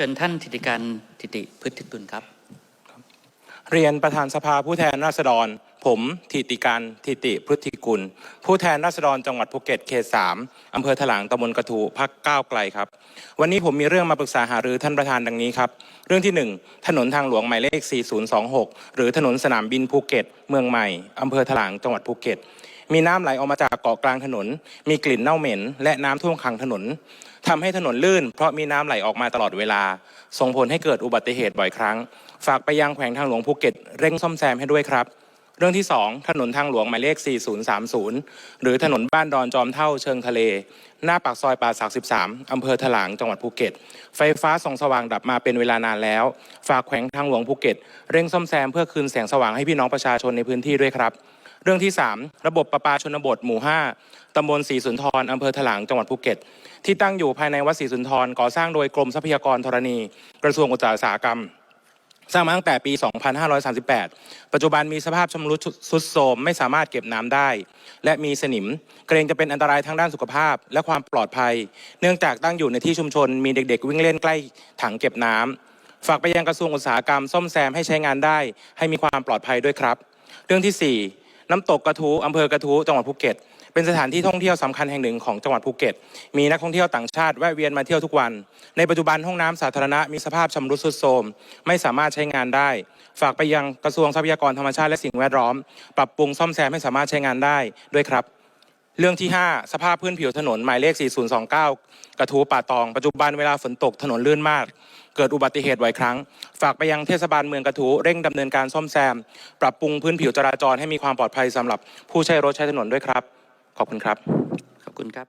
ชิญท่านธิติการทิติพฤติกุลครับ เรียนประธานสภาผู้แทนราษฎร ผมทิติการทิติพฤติกุล ผู้แทนราษฎรจังหวัดภูเก็ตเขตสามอำเภอถลางตำบลกระทูพักก้าวไกลครับ วันนี้ผมมีเรื่องมาปรึกษาหารือท่านประธานดังนี้ครับ เรื่องที่ 1 ถนนทางหลวงหมายเลข 4026 หรือถนนสนามบินภูเก็ต เมืองใหม่อำเภอถลางจังหวัดภูเก็ต มีน้ำไหลออกมาจากเกาะกลางถนน มีกลิ่นเน่าเหม็น และน้ำท่วมขังถนนทำให้ถนนลื่น เพราะมีน้ำไหลออกมาตลอดเวลา ส่งผลให้เกิดอุบัติเหตุบ่อยครั้ง ฝากไปยังแขวงทางหลวงภูเก็ตเร่งซ่อมแซมให้ด้วยครับ เรื่องที่ 2 ถนนทางหลวงหมายเลข 4030 หรือถนนบ้านดอนจอมเท่าเชิงทะเล หน้าปากซอยป่าศัก13อำเภอถลางจังหวัดภูเก็ต ไฟฟ้าส่องสว่างดับมาเป็นเวลานานแล้ว ฝากแขวงทางหลวงภูเก็ต เร่งซ่อมแซมเพื่อคืนแสงสว่างให้พี่น้องประชาชนในพื้นที่ด้วยครับ เรื่องที่ 3 ระบบประปาชนบทหมู่ 5 ตำบลศรีสุนทรอำเภอถลางจังหวัดภูเก็ต ที่ตั้งอยู่ภายในวัดศรีสุนทรก่อสร้างโดยกรมทรัพยากรธรณี กระทรวงอุตสาหกรรม สร้างมาตั้งแต่ปี 2538 ปัจจุบันมีสภาพชำรุดทรุดโทรมไม่สามารถเก็บน้ำได้ และมีสนิม เกรงจะเป็นอันตรายทางด้านสุขภาพ และความปลอดภัย เนื่องจากตั้งอยู่ในที่ชุมชน มีเด็ก ๆ วิ่งเล่นใกล้ถังเก็บน้ำฝากไปยังกระทรวงอุตสาหกรรมซ่อมแซมให้ใช้งานได้ ให้มีความปลอดภัยด้วยครับ เรื่องที่ 4 น้ำตกกระทู้อำเภอกระทู้จังหวัดภูเก็ต เป็นสถานที่ท่องเที่ยวสำคัญแห่งหนึ่งของจังหวัดภูเก็ต มีนักท่องเที่ยวต่างชาติแวะเวียนมาเที่ยวทุกวัน ในปัจจุบันห้องน้ำสาธารณะมีสภาพชำรุดทรุดโทรมไม่สามารถใช้งานได้ ฝากไปยังกระทรวงทรัพยากรธรรมชาติและสิ่งแวดล้อม ปรับปรุงซ่อมแซมให้สามารถใช้งานได้ด้วยครับ เรื่องที่ 5 สภาพพื้นผิวถนนหมายเลข 4029 กระทูป่าตอง ปัจจุบันเวลาฝนตกถนนลื่นมาก เกิดอุบัติเหตุบ่อยครั้ง ฝากไปยังเทศบาลเมืองกระทูเร่งดำเนินการซ่อมแซม ปรับปรุงพื้นผิวจราจรให้มีความปลอดภัยสำหรับผู้ใช้รถใช้ถนนด้วยครับ ขอบคุณครับ ขอบคุณครับ